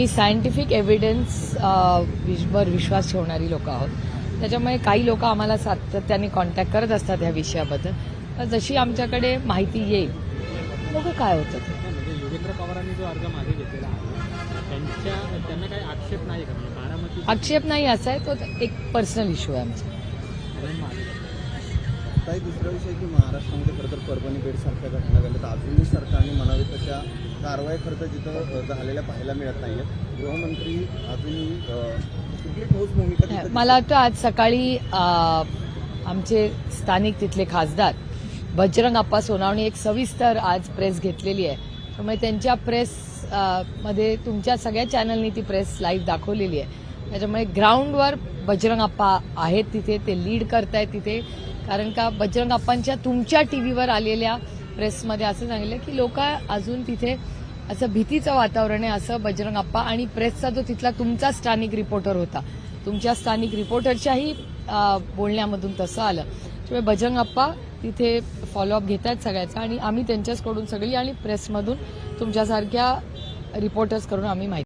आम्ही scientific evidence वर विश्वास ठेवणारी लोक आहोत. त्याच्यामुळे काही लोक आम्हाला सातत्याने कॉन्टॅक्ट करत असतात ह्या विषयाबद्दल. तर जशी आमच्याकडे माहिती येईल बघू काय होतं ते? म्हणजे योगेंद्र पवारांनी जो अर्ज मागे घेतलेला आहे त्यांच्या त्यांना काही आक्षेप नाही का? म्हणजे बारामती आक्षेप नाही असा आहे तो एक पर्सनल इश्यू आहे आमचा. काही दुसरा विषय की महाराष्ट्रामध्ये खरं तर परभणी बेडसारख्या घटना घडल्या तर अजूनही कारवाई खरं तर जिथं झालेल्या पाहायला मिळत नाहीयेत गृहमंत्री अजूनही मला वाटतं आज सकाळी आमचे स्थानिक तिथले खासदार बजरंग अप्पा सोनावणी एक सविस्तर आज प्रेस घेतलेली आहे. त्यामुळे त्यांच्या प्रेस मध्ये तुमच्या सगळ्या चॅनलनी ती प्रेस लाईव्ह दाखवलेली आहे. त्याच्यामुळे ग्राउंडवर बजरंग अप्पा आहेत तिथे ते लीड करतायत तिथे. कारण का बजरंग अप्पांच्या तुमच्या टी व्हीवर आलेल्या प्रेसमध्ये असं सांगितलं की लोक अजून तिथे असं भीतीचं वातावरण आहे असं बजरंग अप्पा आणि प्रेसचा जो तिथला तुमचा स्थानिक रिपोर्टर होता. तुमच्या स्थानिक रिपोर्टरच्याही बोलण्यामधून तसं आलं. त्यामुळे बजरंग अप्पा तिथे फॉलोअप घेत आहेत सगळ्याचा आणि आम्ही त्यांच्याचकडून सगळी आणि प्रेसमधून तुमच्यासारख्या रिपोर्टर्सकडून आम्ही माहिती